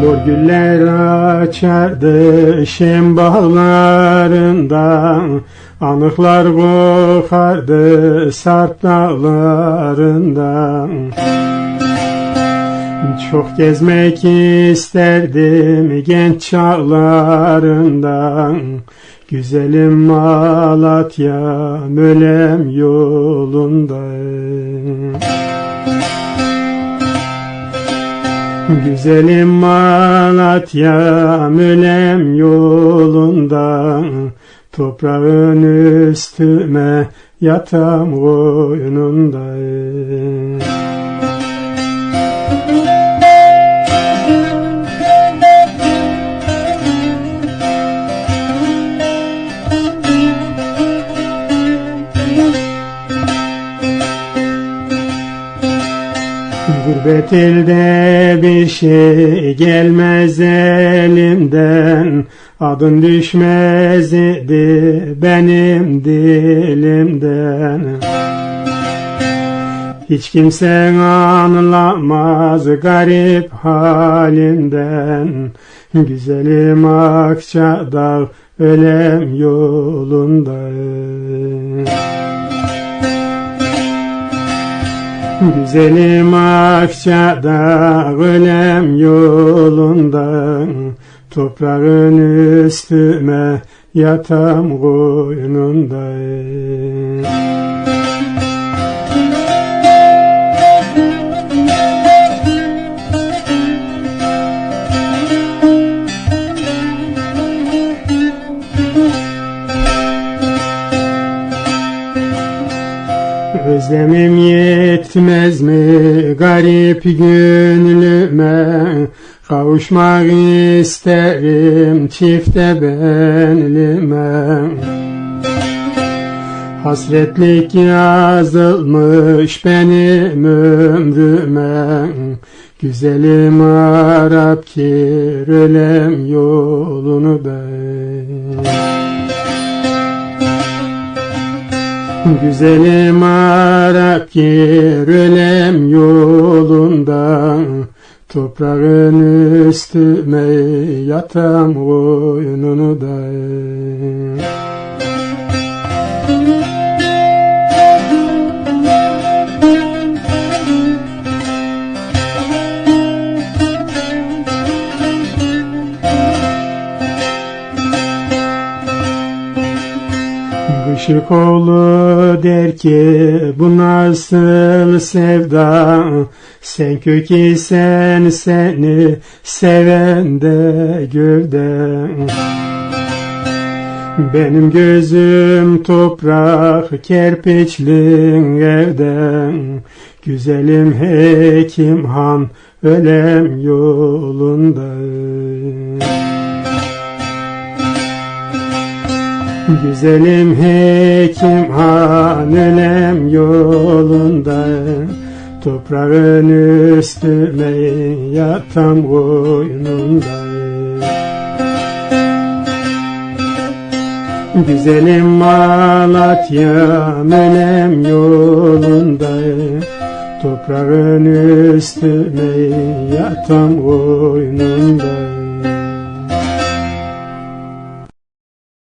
Mor güller açardı şem bağlarında Anıklar kokardı sarp dağlarında Çok gezmek isterdim genç çağlarında Güzelim Malatya mölem yolunda Güzelim Malatya mölem yolunda. Toprağın üstüme yatam koynunda Gurbet elde bir şey gelmez elimden. Adın düşmez idi benim dilimden. Hiç kimsen anlamaz garip halimden Güzelim Akçadağ ölem yolunda Güzelim Akçadağ ölem yolunda Toprağın üstüme yatam koynunda Özlemim yetmez mi garip gönlüme? Kavuşmak isterim çifte benlime. Hasretlik yazılmış benim ömrüme. Güzelim Arap ölem yolunu ben Güzelim Arap gir ölem yolunda Toprağın üstüme yatam koynunu da Işık oğlu der ki bu nasıl sevda? Sen kök isen seni seven de gövde. Benim gözüm toprak kerpiçli evde. Güzelim hekim han ölem yolunda Güzelim hekim hanelem yolunda. Toprağın üstüme yatam koynunda Güzelim Malatya melem yolunda. Toprağın üstüme yatam koynunda